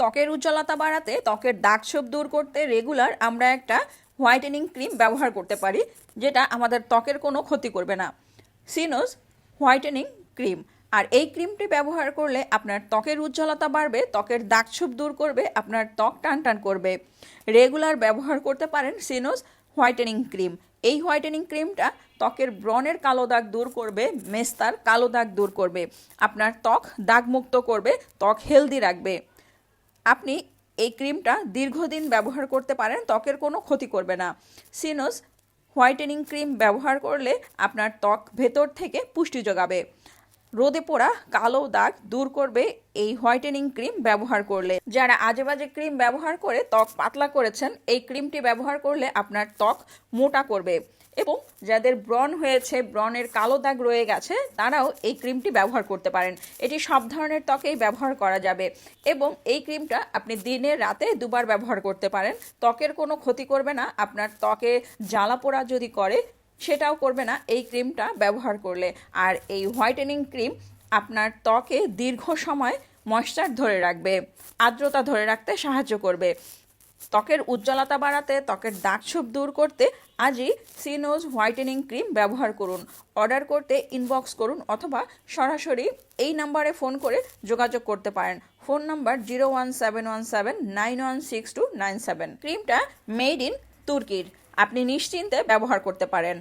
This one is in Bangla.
ত্বকের উজ্জ্বলতা বাড়াতে, ত্বকের দাগ ছোপ দূর করতে রেগুলার আমরা একটা হোয়াইটেনিং ক্রিম ব্যবহার করতে পারি, যেটা আমাদের ত্বকের কোনো ক্ষতি করবে না। সিনোস হোয়াইটেনিং ক্রিম আর এই ক্রিমটি ব্যবহার করলে আপনার ত্বকের উজ্জ্বলতা বাড়বে, ত্বকের দাগ ছোপ দূর করবে, আপনার ত্বক টান টান করবে। রেগুলার ব্যবহার করতে পারেন সিনোস হোয়াইটেনিং ক্রিম এই হোয়াইটেনিং ক্রিমটা ত্বকের ব্রণের কালো দাগ দূর করবে, মেস্তার কালো দাগ দূর করবে। আপনার ত্বক দাগমুক্ত করবে, ত্বক হেলদি রাখবে। আপনি এই ক্রিমটা দীর্ঘদিন ব্যবহার করতে পারেন, ত্বকের কোনো ক্ষতি করবে না। সিনোস, হোয়াইটেনিং ক্রিম ব্যবহার করলে আপনার ত্বক ভেতর থেকে পুষ্টি যোগাবে। রোদে পোড়া কালো দাগ দূর করবে এই হোয়াইটেনিং ক্রিম ব্যবহার করলে। যারা আজে বাজে ক্রিম ব্যবহার করে ত্বক পাতলা করেছেন, এই ক্রিমটি ব্যবহার করলে আপনার ত্বক মোটা করবে। এবং যাদের ব্রণ হয়েছে, ব্রণের কালো দাগ রয়ে গেছে, তারাও এই ক্রিমটি ব্যবহার করতে পারেন। এটি সব ধরনের ত্বকেই ব্যবহার করা যাবে। এবং এই ক্রিমটা আপনি দিনে, রাতে দুবার ব্যবহার করতে পারেন। ত্বকের কোনো ক্ষতি করবে না। আপনার ত্বকে জ্বালা পোড়া যদি করে সেটাও করবে না এই ক্রিমটা ব্যবহার করলে। আর এই হোয়াইটেনিং ক্রিম আপনার ত্বকে দীর্ঘ সময় ময়শ্চার ধরে রাখবে, আর্দ্রতা ধরে রাখতে সাহায্য করবে। ত্বকের উজ্জ্বলতা বাড়াতে, ত্বকের দাগ ছোপ দূর করতে আজই সিনোজ হোয়াইটেনিং ক্রিম ব্যবহার করুন। অর্ডার করতে ইনবক্স করুন অথবা সরাসরি এই নাম্বারে ফোন করে যোগাযোগ করতে পারেন। Phone number zero one seven one seven nine one six two nine seven. ক্রিমটা মেড ইন তুর্কির। আপনি নিশ্চিন্তে ব্যবহার করতে পারেন।